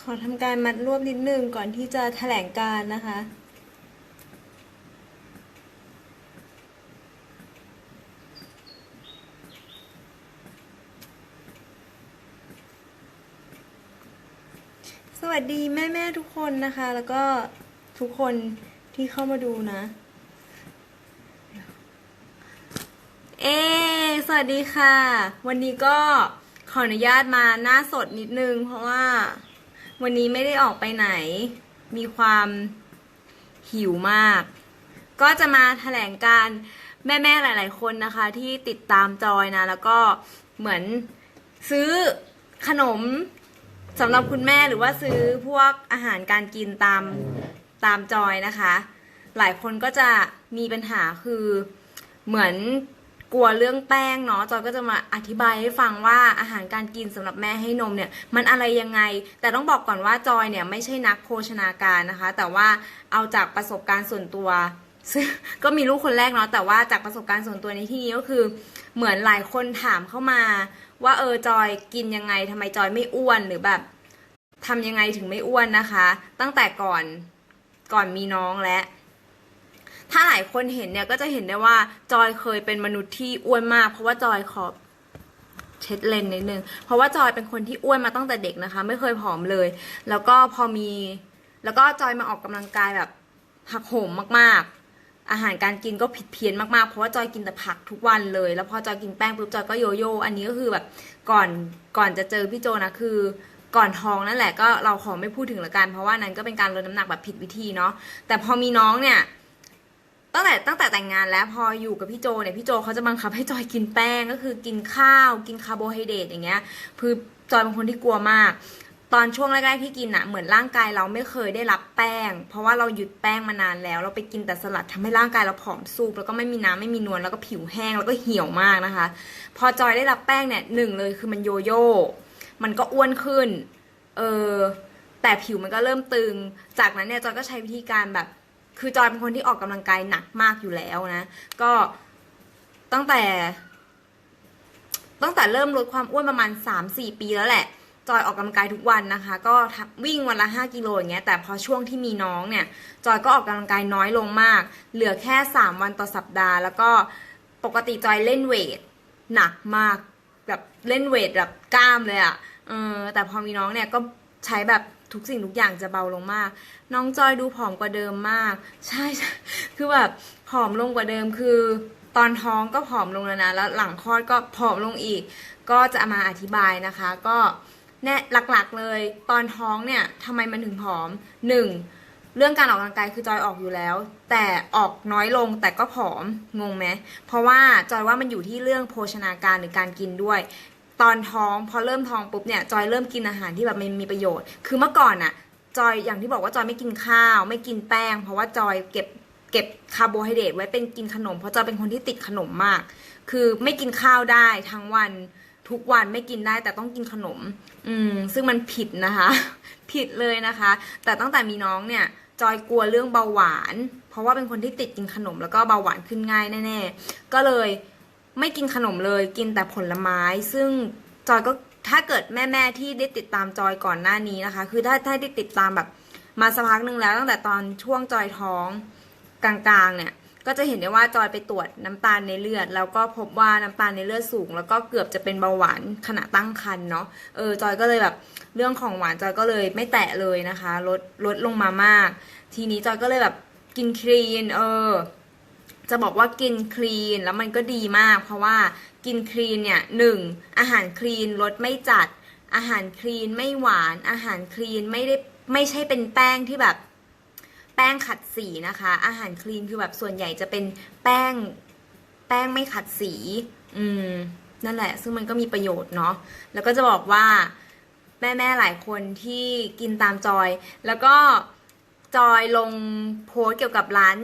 ขอทำการมัดรวบนิดนึงก่อนที่จะแถลงการนะคะ สวัสดีแม่ๆทุกคนนะคะ แล้วก็ทุกคนที่เข้ามาดูนะ เอ สวัสดีค่ะ วันนี้ก็ขออนุญาตมาหน้าสดนิดนึง เพราะว่า วันนี้ไม่ได้ออกไปไหน มีความหิวมาก ก็จะมาแถลงการแม่ ๆ หลาย ๆ คนนะคะ ที่ติดตามจอยนะ แล้วก็เหมือนซื้อขนมสำหรับคุณแม่หรือว่าซื้อพวกอาหารการกินตามตามจอยนะคะ หลายคนก็จะมีปัญหาคือเหมือน กลัวเรื่องแป้งเนาะจอยก็จะมาอธิบายให้ฟังว่าอาหารการกินสำหรับแม่ให้นมเนี่ยมันอะไรยังไง แต่ต้องบอกก่อนว่าจอยเนี่ยไม่ใช่นักโภชนาการนะคะ แต่ว่าเอาจากประสบการณ์ส่วนตัวก็มีลูกคนแรกเนาะแต่ว่าจากประสบการณ์ส่วนตัวในที่นี้ก็คือ เหมือนหลายคนถามเข้ามา ว่าเออจอยกินยังไงทำไมจอยไม่อ้วนหรือแบบทำยังไงถึงไม่อ้วนนะคะ ตั้งแต่ก่อนก่อนมีน้องและ ถ้าหลายคนเห็นเนี่ยก็จะเห็นได้ว่าจอยเคยเป็นมนุษย์ที่อ้วนมาก เพราะว่าจอยขอบเช็ดเลนนิดนึง เพราะว่าจอยเป็นคนที่อ้วนมาตั้งแต่เด็กนะคะ ไม่เคยผอมเลย แล้วก็พอมี แล้วก็จอยมาออกกำลังกายแบบหักโหมมากๆ อาหารการกินก็ผิดเพี้ยนมากๆ เพราะว่าจอยกินแต่ผักทุกวันเลย แล้วพอจอยกินแป้งปุ๊บจอยก็โยโย่ อันนี้ก็คือแบบก่อนก่อนจะเจอพี่โจนะคือก่อนท้องนั่นแหละก็เราขอไม่พูดถึงละกัน เพราะว่านั้นก็เป็นการลดน้ำหนักแบบผิดวิธีเนาะ แต่พอมีน้องเนี่ย ตั้งแต่ตั้งแต่แต่งงานแล้วพออยู่กับพี่โจเนี่ยพี่โจเขาจะบังคับให้จอยกินแป้งก็คือกินข้าว กินคาร์โบไฮเดรตอย่างเงี้ยคือจอยเป็นคนที่กลัวมาก ตอนช่วงแรกๆที่กินอะเหมือนร่างกายเราไม่เคยได้รับแป้ง เพราะว่าเราหยุดแป้งมานานแล้ว เราไปกินแต่สลัดทำให้ร่างกายเราผอมซูบแล้วก็ไม่มีน้ำไม่มีนวลแล้วก็ผิวแห้งแล้วก็เหี่ยวมากนะคะ พอจอยได้รับแป้งเนี่ยหนึ่งเลยคือมันโยโย่มันก็อ้วนขึ้นเออแต่ผิวมันก็เริ่มตึง จากนั้นเนี่ยจอยก็ใช้วิธีการแบบ คือจอยเป็นคนที่ออกกำลังกายหนักมากอยู่แล้วนะ ก็ตั้งแต่ ตั้งแต่เริ่มลดความอ้วนประมาณ 3-4 ปีแล้วแหละ จอยออกกำลังกายทุกวันนะคะ ก็วิ่งวันละ 5 กิโลอย่างเงี้ย แต่พอช่วงที่มีน้องเนี่ย จอยก็ออกกำลังกายน้อยลงมาก เหลือแค่ 3 วันต่อสัปดาห์ แล้วก็ปกติจอยเล่นเวทหนักมาก แบบเล่นเวทแบบกล้ามเลยอะ่ะ เออ แต่พอมีน้องเนี่ยก็ใช้แบบ ทุกสิ่งทุกอย่างจะเบาลงมาก น้องจอยดูผอมกว่าเดิมมาก ใช่ใช่คือแบบผอมลงกว่าเดิมคือ ตอนท้องก็ผอมลงแล้วนะแล้วหลังคลอดก็ผอมลงอีก ก็จะมาอธิบายนะคะ ก็แน่หลักๆเลย ตอนท้องเนี่ยทำไมมันถึงผอมหนึ่งเรื่องการออกกำลังกายคือจอยออกอยู่แล้ว แต่ออกน้อยลงแต่ก็ผอมงงไหมเพราะว่าจอยว่ามันอยู่ที่เรื่องโภชนาการหรือการกินด้วย ตอนท้องพอเริ่มท้องปุ๊บเนี่ยจอยเริ่มกินอาหารที่แบบมันมีประโยชน์ คือเมื่อก่อนอะจอยอย่างที่บอกว่าจอยไม่กินข้าว ไม่กินแป้ง เพราะว่าจอยเก็บเก็บคาร์โบไฮเดรตไว้เป็นกินขนม เพราะจอยเป็นคนที่ติดขนมมาก คือไม่กินข้าวได้ทั้งวันทุกวันไม่กินได้แต่ต้องกินขนม อืม ซึ่งมันผิดนะคะ ผิดเลยนะคะ แต่ตั้งแต่มีน้องเนี่ย จอยกลัวเรื่องเบาหวาน เพราะว่าเป็นคนที่ติดกินขนมแล้วก็เบาหวานขึ้นง่ายแน่ๆ ก็เลย ไม่กินขนมเลยกินแต่ผลไม้ ซึ่งจอยก็ถ้าเกิดแม่ๆที่ได้ติดตามจอยก่อนหน้านี้นะคะ คือถ้าถ้าได้ติดตามแบบมาสักพักหนึ่งแล้วตั้งแต่ตอนช่วงจอยท้องกลางๆเนี่ยก็จะเห็นได้ว่าจอยไปตรวจน้ำตาลในเลือด แล้วก็พบว่าน้ำตาลในเลือดสูง แล้วก็เกือบจะเป็นเบาหวานขณะตั้งครรภ์เนาะเออจอยก็เลยแบบเรื่องของหวานจอยก็เลยไม่แตะเลยนะคะ ลดลดลงมามาก ทีนี้จอยก็เลยแบบกินคลีนเออ จะบอกว่ากินคลีนแล้วมันก็ดีมาก เพราะว่ากินคลีนเนี่ยหนึ่งอาหารคลีนรสไม่จัด อาหารคลีนไม่หวาน อาหารคลีนไม่ได้ไม่ใช่เป็นแป้งที่แบบแป้งขัดสีนะคะ อาหารคลีนคือแบบส่วนใหญ่จะเป็นแป้งแป้งไม่ขัดสี อืม นั่นแหละ ซึ่งมันก็มีประโยชน์เนาะแล้วก็จะบอกว่าแม่ๆหลายคนที่กินตามจอย แล้วก็จอยลงโพสเกี่ยวกับร้าน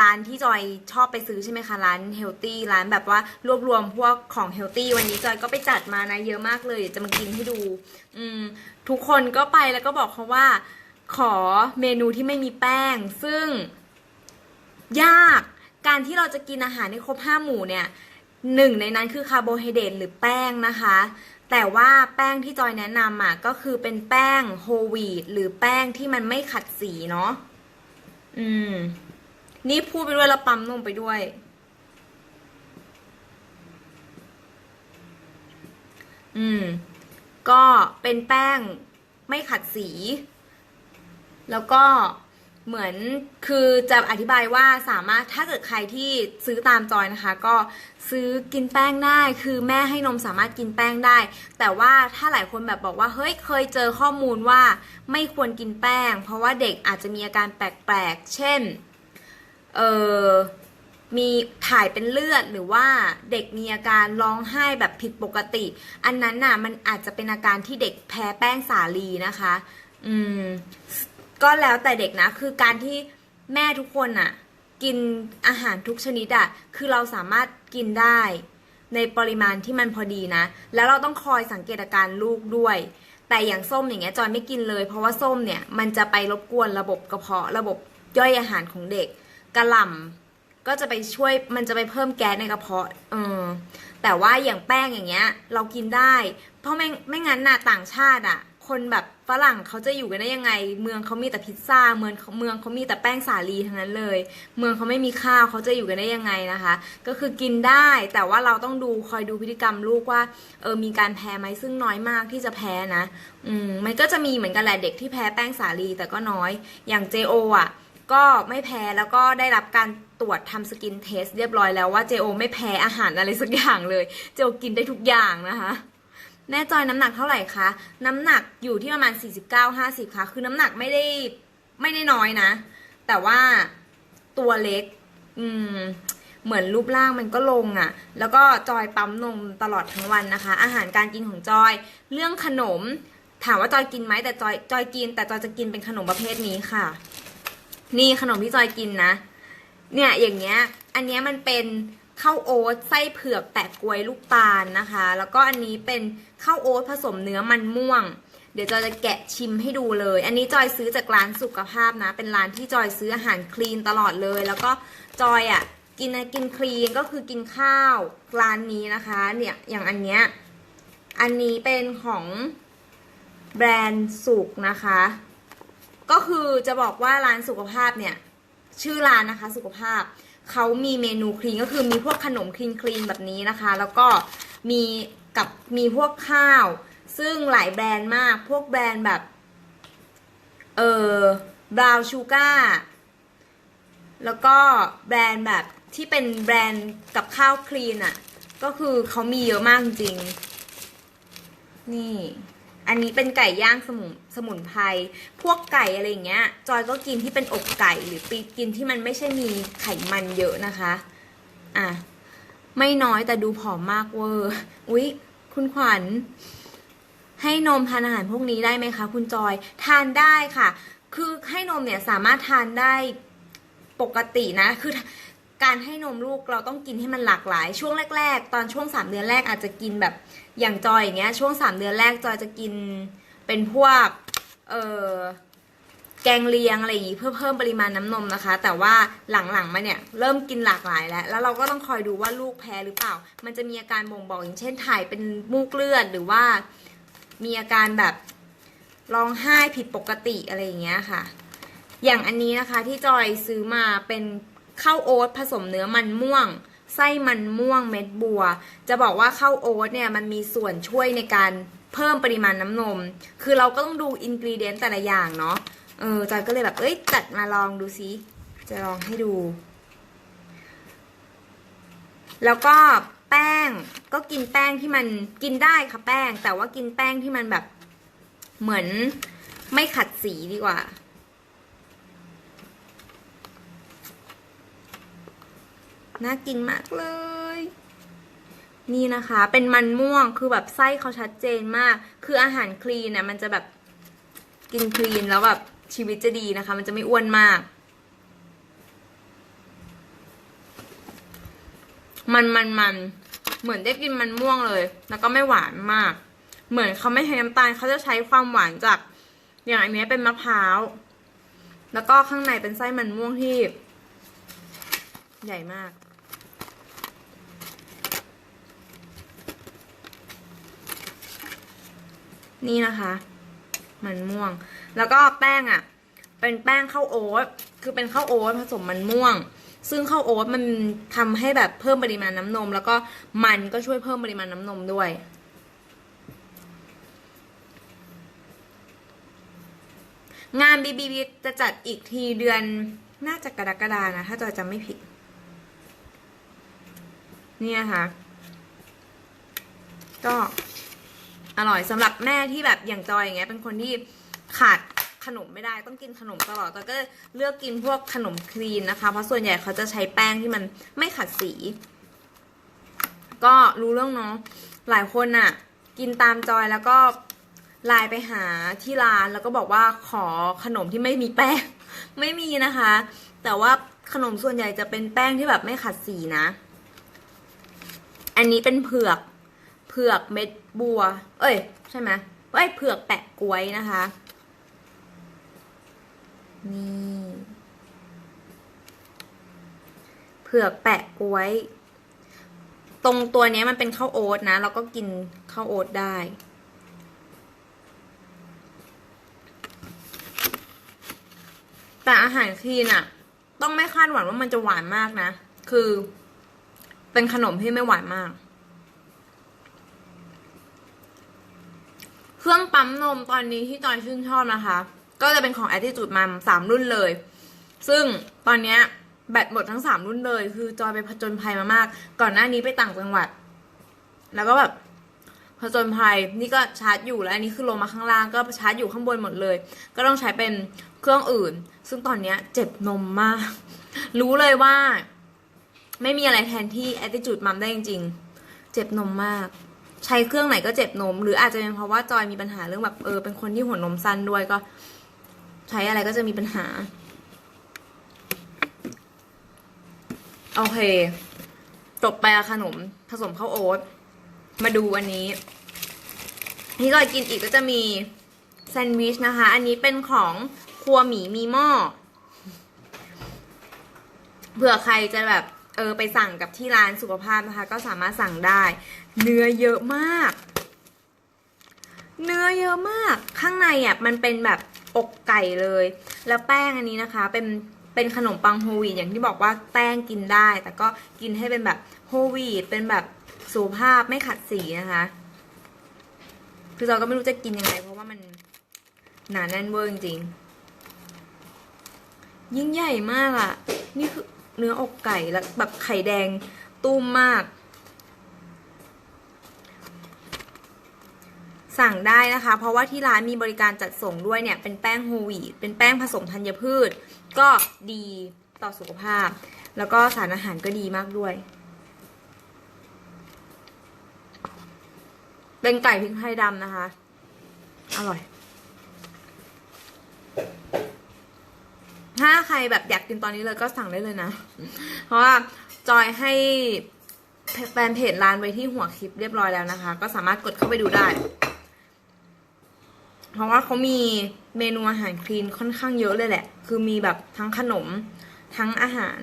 ร้านที่จอยชอบไปซื้อใช่ไหมคะ ร้านเฮลตี้ร้านแบบว่ารวบรวมพวกของเฮลตี้วันนี้จอยก็ไปจัดมานะเยอะมากเลยเดี๋ยวจะมากินให้ดู อืม ทุกคนก็ไปแล้วก็บอกเขาว่า ขอเมนูที่ไม่มีแป้ง ซึ่ง ยาก การที่เราจะกินอาหารในครบห้าหมู่เนี่ยหนึ่งในนั้นคือคาร์โบไฮเดรตหรือแป้งนะคะ แต่ว่าแป้งที่จอยแนะนำอะก็คือเป็นแป้งโฮวีตหรือแป้งที่มันไม่ขัดสีเนาะอืม นี่พูดไปด้วยแล้วปั๊มนมไปด้วย อืม ก็เป็นแป้งไม่ขัดสี แล้วก็เหมือนคือจะอธิบายว่าสามารถถ้าเกิดใครที่ซื้อตามจอยนะคะ ก็ซื้อกินแป้งได้ คือแม่ให้นมสามารถกินแป้งได้ แต่ว่าถ้าหลายคนแบบบอกว่าเฮ้ยเคยเจอข้อมูลว่าไม่ควรกินแป้ง เพราะว่าเด็กอาจจะมีอาการแปลกๆ เช่น เออมีถ่ายเป็นเลือดหรือว่าเด็กมีอาการร้องไห้แบบผิดปกติ อันนั้นน่ะมันอาจจะเป็นอาการที่เด็กแพ้แป้งสาลีนะคะ อืม ก็แล้วแต่เด็กนะ คือการที่แม่ทุกคนน่ะ กินอาหารทุกชนิดอะ คือเราสามารถกินได้ ในปริมาณที่มันพอดีนะ แล้วเราต้องคอยสังเกตอาการลูกด้วย แต่อย่างส้มอย่างเงี้ยจอยไม่กินเลย เพราะว่าส้มเนี่ยมันจะไปรบกวนระบบกระเพาะระบบย่อยอาหารของเด็ก กระหล่ำก็จะไปช่วยมันจะไปเพิ่มแก๊สในกระเพาะเออแต่ว่าอย่างแป้งอย่างเงี้ย เรากินได้ เพราะไม่ไม่งั้นน่ะต่างชาติอะ คนแบบฝรั่งเขาจะอยู่กันได้ยังไง เมืองเขามีแต่พิซซ่าเมืองเมืองเขามีแต่แป้งสาลีทั้งนั้นเลย เมืองเขาไม่มีข้าวเขาจะอยู่กันได้ยังไงนะคะ ก็คือกินได้แต่ว่าเราต้องดูคอยดูพฤติกรรมลูกว่าเออมีการแพ้ไหมซึ่งน้อยมากที่จะแพ้นะ อืมมันก็จะมีเหมือนกันแหละเด็กที่แพ้แป้งสาลีแต่ก็น้อยอย่าง JO อะ ก็ไม่แพ้แล้วก็ได้รับการตรวจทำสกินเทสเรียบร้อยแล้วว่า JO ไม่แพ้อาหารอะไรสักอย่างเลย JO กินได้ทุกอย่างนะคะแม่จอยน้ำหนักเท่าไหร่คะ น้ำหนักอยู่ที่ประมาณ 49-50 ค่ะ คือน้ำหนักไม่ได้ไม่ได้น้อยนะ แต่ว่าตัวเล็ก อืม เหมือนรูปร่างมันก็ลงอะ่ะ แล้วก็จอยปั๊มนมตลอดทั้งวันนะคะ อาหารการกินของจอย เรื่องขนม ถามว่าจอยกินไหมแต่จอยจอยกิน แต่จอยจะกินเป็นขนมประเภทนี้ค่ะ นี่ขนมที่จอยกินนะ เนี่ยอย่างเงี้ย อันเนี้ยมันเป็นข้าวโอ๊ตไส้เผือกแปะกล้วยลูกตาลนะคะ แล้วก็อันนี้เป็นข้าวโอ๊ตผสมเนื้อมันม่วง เดี๋ยวจอยจะแกะชิมให้ดูเลย อันนี้จอยซื้อจากร้านสุขภาพนะ เป็นร้านที่จอยซื้ออาหารคลีนตลอดเลย แล้วก็จอยอะกินนะกินคลีนก็คือกินข้าวร้านนี้นะคะ เนี่ยอย่างอันเนี้ย อันนี้เป็นของแบรนด์สุกนะคะ ก็คือจะบอกว่าร้านสุขภาพเนี่ย ชื่อร้านนะคะสุขภาพเขามีเมนูคลีนก็คือมีพวกขนมคลีนคลีนแบบนี้นะคะ แล้วก็มีกับมีพวกข้าว ซึ่งหลายแบรนด์มากพวกแบรนด์แบบเออบราวชูการ์แล้วก็แบรนด์แบบที่เป็นแบรนด์กับข้าวคลีนอะ่ะ ก็คือเขามีเยอะมากจริง นี่ อันนี้เป็นไก่ย่างสมุนสมุนไพร พวกไก่อะไรอย่างเงี้ย จอยก็กินที่เป็นอกไก่หรือปีกินที่มันไม่ใช่มีไขมันเยอะนะคะ อะ ไม่น้อยแต่ดูผอมมากเวอร์ อุ๊ย คุณขวัญ ให้นมทานอาหารพวกนี้ได้ไหมคะ คุณจอย ทานได้ค่ะ คือให้นมเนี่ยสามารถทานได้ปกตินะ คือ การให้นมลูกเราต้องกินให้มันหลากหลาย ช่วงแรก ๆ ตอนช่วงสามเดือนแรกอาจจะกินแบบอย่างจอยอย่างเงี้ยช่วงสามเดือนแรกจอยจะกินเป็นพวกเออแกงเลียงอะไรอย่างงี้เพื่อเพิ่มปริมาณน้ำนมนะคะ แต่ว่าหลังๆมาเนี่ยเริ่มกินหลากหลายแล้ว แล้วเราก็ต้องคอยดูว่าลูกแพ้หรือเปล่า มันจะมีอาการบ่งบอกอย่างเช่นถ่ายเป็นมูกเลือดหรือว่ามีอาการแบบร้องไห้ผิดปกติอะไรอย่างเงี้ยค่ะ อย่างอันนี้นะคะที่จอยซื้อมาเป็น ข้าวโอ๊ตผสมเนื้อมันม่วง ไส้มันม่วงเม็ดบัว จะบอกว่าข้าวโอ๊ตเนี่ยมันมีส่วนช่วยในการเพิ่มปริมาณน้ำนม คือเราก็ต้องดูอินกรีเดียนแต่ละอย่างเนาะ เออจอยก็เลยแบบ เอ้ย จัดมาลองดูซิจะลองให้ดู แล้วก็แป้งก็กินแป้งที่มันกินได้ค่ะแป้ง แต่ว่ากินแป้งที่มันแบบเหมือนไม่ขัดสีดีกว่า น่ากินมากเลย นี่นะคะ เป็นมันม่วงคือแบบไส้เขาชัดเจนมาก คืออาหารคลีนเนี่ยมันจะแบบกินคลีนแล้วแบบชีวิตจะดีนะคะ มันจะไม่อ้วนมาก มันมันมันเหมือนได้กินมันม่วงเลย แล้วก็ไม่หวานมาก เหมือนเขาไม่ใช้น้ำตาลเขาจะใช้ความหวานจาก อย่างอันนี้เป็นมะพร้าว แล้วก็ข้างในเป็นไส้มันม่วงที่ ใหญ่มาก นี่นะคะ มันม่วง แล้วก็แป้งอะ่ะ เป็นแป้งข้าวโอ๊ตคือเป็นข้าวโอ๊ตผสมมันม่วง ซึ่งข้าวโอ๊ตมันทำให้แบบเพิ่มปริมาณน้ำนม แล้วก็มันก็ช่วยเพิ่มปริมาณน้ำนมด้วยงาน BBB จะจัดอีกทีเดือนน่าจะกรกฎานะ ถ้าจอยจำไม่ผิด เนี่ยค่ะ ก็อร่อยสำหรับแม่ที่แบบอย่างจอยอย่างเงี้ยเป็นคนที่ขาดขนมไม่ได้ต้องกินขนมตลอดแต่ก็เลือกกินพวกขนมคลีนนะคะ เพราะส่วนใหญ่เขาจะใช้แป้งที่มันไม่ขัดสี ก็รู้เรื่องเนาะหลายคนน่ะกินตามจอยแล้วก็ไลน์ไปหาที่ร้านแล้วก็บอกว่าขอขนมที่ไม่มีแป้ง ไม่มีนะคะ แต่ว่าขนมส่วนใหญ่จะเป็นแป้งที่แบบไม่ขัดสีนะ อันนี้เป็นเผือก เผือกเม็ดบัว เอ้ย ใช่ไหมเอ้ยเผือกแปะกล้วยนะคะ นี่เผือกแปะกล้วย ตรงตัวนี้มันเป็นข้าวโอ๊ตนะเราก็กินข้าวโอ๊ตได้แต่อาหารคลีนอะต้องไม่คาดหวังว่ามันจะหวานมากนะ คือ เป็นขนมที่ไม่หวานมาก เครื่องปั๊มนมตอนนี้ที่จอยชื่นชอบนะคะ ก็จะเป็นของ Attitude Mom สามรุ่นเลย ซึ่งตอนนี้แบตหมดทั้งสามรุ่นเลย คือจอยไปผจญภัยมามาก ก่อนหน้านี้ไปต่างจังหวัด แล้วก็แบบผจญภัยนี่ก็ชาร์จอยู่แล้วอันนี้คือลงมาข้างล่างก็ชาร์จอยู่ข้างบนหมดเลย ก็ต้องใช้เป็นเครื่องอื่น ซึ่งตอนนี้เจ็บนมมาก รู้เลยว่า ไม่มีอะไรแทนที่ Attitude Mom ได้จริง ๆ เจ็บนมมาก ใช้เครื่องไหนก็เจ็บนม หรืออาจจะเป็นเพราะว่าจอยมีปัญหาเรื่องแบบเออเป็นคนที่หัวนมสั้นด้วยก็ ใช้อะไรก็จะมีปัญหา โอเค จบไปอะขนมผสมข้าวโอ๊ตมาดูอันนี้ที่จอยกินอีกก็จะมีแซนด์วิชนะคะ อันนี้เป็นของครัวหมีมีหม้อเผื่อใครจะแบบ เออไปสั่งกับที่ร้านสุขภาพนะคะ ก็สามารถสั่งได้ เนื้อเยอะมาก เนื้อเยอะมาก ข้างในอะมันเป็นแบบอกไก่เลย แล้วแป้งอันนี้นะคะ เป็นเป็นขนมปังโฮวีตอย่างที่บอกว่าแป้งกินได้ แต่ก็กินให้เป็นแบบโฮวีตเป็นแบบสุภาพไม่ขัดสีนะคะ คือเราก็ไม่รู้จะกินยังไงเพราะว่ามันหนาแน่นเวอร์จริงยิ่งใหญ่มากอะ่ะ นี่คือ เนื้ออกไก่แล้วแบบไข่แดงตุ้มมาก สั่งได้นะคะ เพราะว่าที่ร้านมีบริการจัดส่งด้วยเนี่ย เป็นแป้งโฮวีเป็นแป้งผสมธัญพืช ก็ดีต่อสุขภาพ แล้วก็สารอาหารก็ดีมากด้วย เป็นไก่พริกไทยดำนะคะ อร่อย ถ้าใครแบบอยากกินตอนนี้เลยก็สั่งได้เลยนะ เพราะว่าจอยให้แฟนเพจร้านไว้ที่หัวคลิปเรียบร้อยแล้วนะคะ ก็สามารถกดเข้าไปดูได้ เพราะว่าเขามีเมนูอาหารคลีนค่อนข้างเยอะเลยแหละ คือมีแบบทั้งขนมทั้งอาหาร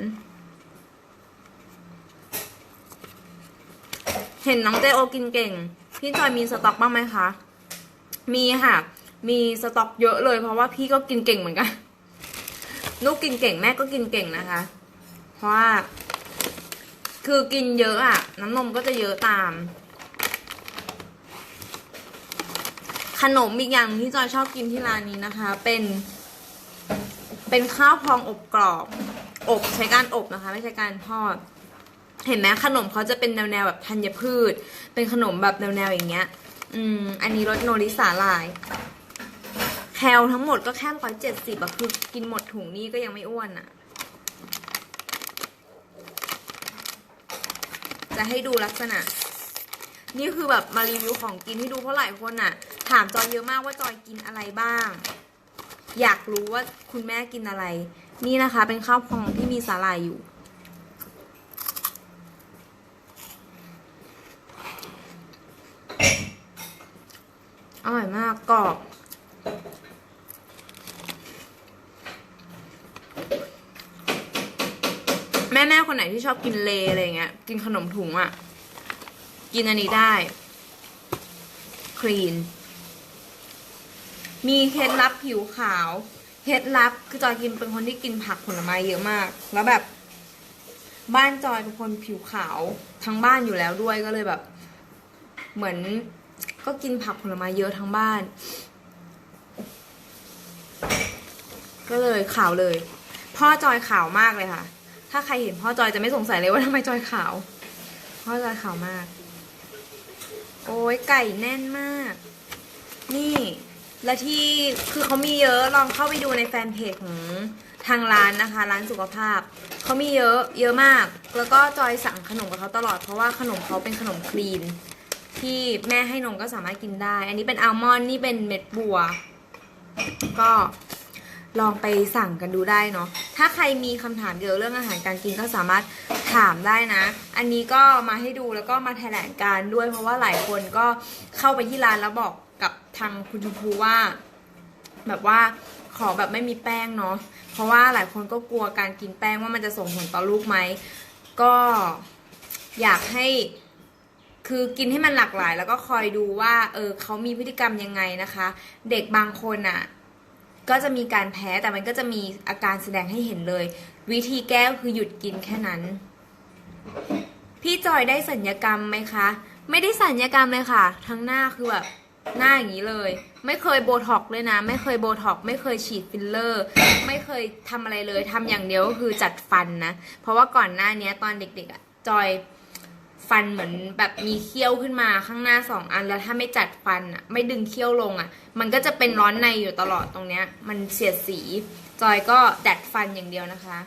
เห็นน้องเจโอกินเก่ง พี่จอยมีสต็อกบ้างไหมคะ มีค่ะ มีสต็อกเยอะเลย เพราะว่าพี่ก็กินเก่งเหมือนกัน ลูกกินเก่งแม่ก็กินเก่งนะคะ เพราะว่า คือกินเยอะอะน้ำนมก็จะเยอะตาม ขนมอีกอย่างที่จอยชอบกินที่ร้านนี้นะคะ เป็น เป็นข้าวพองอบกรอบ อบใช้การอบนะคะ ไม่ใช่การทอด เห็นไหมขนมเขาจะเป็นแนวแนวแบบธัญพืช เป็นขนมแบบแนวแนวอย่างเงี้ย อืม อันนี้รสโนริสาลาย แคลทั้งหมดก็แค่ร้อยเจ็ดสิบอะคือกินหมดถุงนี้ก็ยังไม่อ้วนอะจะให้ดูลักษณะ นี่คือแบบมารีวิวของกินให้ดูเพราะหลายคนอะถามจอยเยอะมากว่าจอยกินอะไรบ้าง อยากรู้ว่าคุณแม่กินอะไร นี่นะคะ เป็นข้าวพองที่มีสาหร่ายอยู่อร่อยมากกรอบ ม่แม่ๆคนไหนที่ชอบกินเลอะไรเงี้ย กินขนมถุงอะ่ะ กินอันนี้ได้คลีน มีเคล็ดลับผิวขาว เคล็ดลับคือจอยกินเป็นคนที่กินผักผลไม้เยอะมาก แล้วแบบ บ้านจอยเป็นคนผิวขาวทั้งบ้านอยู่แล้วด้วยก็เลยแบบ เหมือนก็กินผักผลไม้เยอะทั้งบ้าน ก็เลยขาวเลย พ่อจอยขาวมากเลยค่ะ ถ้าใครเห็นพ่อจอยจะไม่สงสัยเลยว่าทำไมจอยขาว พ่อจอยขาวมาก โอ้ยไก่แน่นมาก นี่และที่คือเขามีเยอะลองเข้าไปดูในแฟนเพจของทางร้านนะคะ ร้านสุขภาพเขามีเยอะเยอะมาก แล้วก็จอยสั่งขนมกับเขาตลอดเพราะว่าขนมเขาเป็นขนมคลีน ที่แม่ให้นมก็สามารถกินได้ อันนี้เป็นอัลมอนด์นี่เป็นเม็ดบัว ก็ ลองไปสั่งกันดูได้เนาะ ถ้าใครมีคำถามเกี่ยวกับเรื่องอาหารการกินก็สามารถถามได้นะ อันนี้ก็มาให้ดูแล้วก็มาแถลงการ์ด้วย เพราะว่าหลายคนก็เข้าไปที่ร้านแล้วบอกกับทางคุณชมพูว่า แบบว่าขอแบบไม่มีแป้งเนาะ เพราะว่าหลายคนก็กลัวการกินแป้งว่ามันจะส่งผลต่อลูกไหม ก็อยากให้คือกินให้มันหลากหลาย แล้วก็คอยดูว่า เออเขามีพฤติกรรมยังไงนะคะ เด็กบางคนอะ่ะ ก็จะมีการแพ้แต่มันก็จะมีอาการแสดงให้เห็นเลย วิธีแก้คือหยุดกินแค่นั้น พี่จอยได้สัญญกรรมไหมคะ ไม่ได้สัญญกรรมเลยค่ะ ทั้งหน้าคือแบบหน้าอย่างนี้เลย ไม่เคยโบท็อกซ์เลยนะ ไม่เคยโบท็อกซ์ไม่เคยฉีดฟิลเลอร์ ไม่เคยทำอะไรเลยทำอย่างเดียวก็คือจัดฟันนะ เพราะว่าก่อนหน้านี้ตอนเด็กๆอะจอย ฟันเหมือนแบบมีเขี้ยวขึ้นมาข้างหน้าสองอันแล้วถ้าไม่จัดฟันอะไม่ดึงเขี้ยวลงอะมันก็จะเป็นร้อนในอยู่ตลอดตรงเนี้ย มันเสียดสี จอยก็ดัดฟันอย่างเดียวนะคะ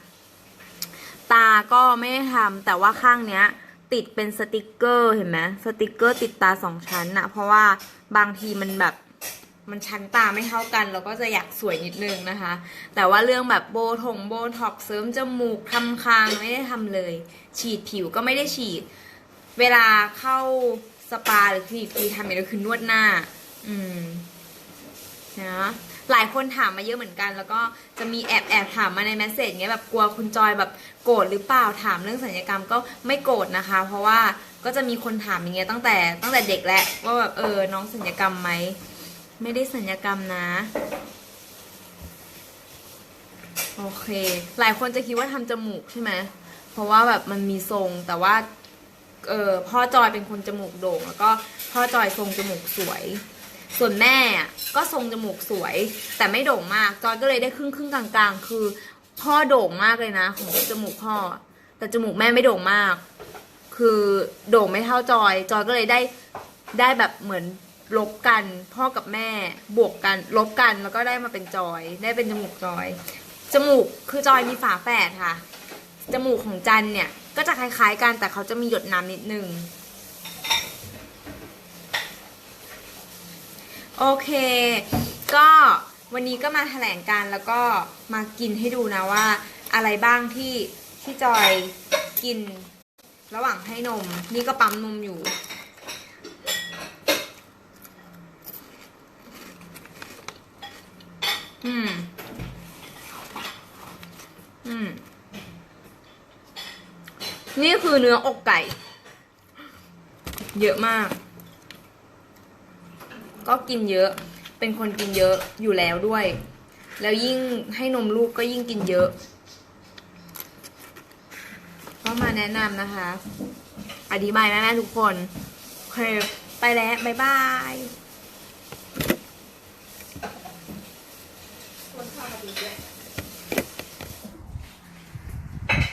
ตาก็ไม่ได้ทำแต่ว่าข้างเนี้ย ติดเป็นสติกเกอร์เห็นไหมสติกเกอร์ติดตาสองชั้นอะเพราะว่าบางทีมันแบบมันชั้นตาไม่เท่ากันเราก็จะอยากสวยนิดนึงนะคะ แต่ว่าเรื่องแบบโบทงโบท็อกเสริมจมูกทำคางไม่ได้ทำเลย ฉีดผิวก็ไม่ได้ฉีด เวลาเข้าสปาหรือคลินิกทีทำอย่างเดียวคือนวดหน้า อืมนะหลายคนถามมาเยอะเหมือนกัน แล้วก็จะมีแอบแอบถามมาในแมสเซจเงี้ยแบบกลัวคุณจอยแบบโกรธหรือเปล่าถามเรื่องสัญญกรรมก็ไม่โกรธนะคะ เพราะว่าก็จะมีคนถามอย่างเงี้ยตั้งแต่ตั้งแต่เด็กแล้วว่าแบบเออน้องสัญญกรรมไหมไม่ได้สัญญกรรมนะ โอเค หลายคนจะคิดว่าทำจมูกใช่ไหมเพราะว่าแบบมันมีทรงแต่ว่า เออพ่อจอยเป็นคนจมูกโด่ง แล้วก็พ่อจอยทรงจมูกสวย ส่วนแม่ก็ทรงจมูกสวย แต่ไม่โด่งมาก จอยก็เลยได้ครึ่งครึ่งกลางๆ คือ พ่อโด่งมากเลยนะของจมูกพ่อ แต่จมูกแม่ไม่โด่งมาก คือโด่งไม่เท่าจอย จอยก็เลยได้ได้แบบเหมือนลบกันพ่อกับแม่บวกกันลบกันแล้วก็ได้มาเป็นจอย ได้เป็นจมูกจอย จมูกคือจอยมีฝาแฝดค่ะ จมูกของจันเนี่ย ก็จะคล้ายๆกันแต่เขาจะมีหยดน้ำนิดนึง โอเค ก็วันนี้ก็มาแถลงการแล้วก็มากินให้ดูนะว่า อะไรบ้างที่ที่จอยกินระหว่างให้นม นี่ก็ปั๊มนมอยู่ อืม อืม นี่คือเนื้ออกไก่ เยอะมาก ก็กินเยอะ เป็นคนกินเยอะอยู่แล้วด้วย แล้วยิ่งให้นมลูกก็ยิ่งกินเยอะ ก็มาแนะนำนะคะ อธิบายแม่ๆทุกคน โอเค ไปแล้ว บ๊ายบาย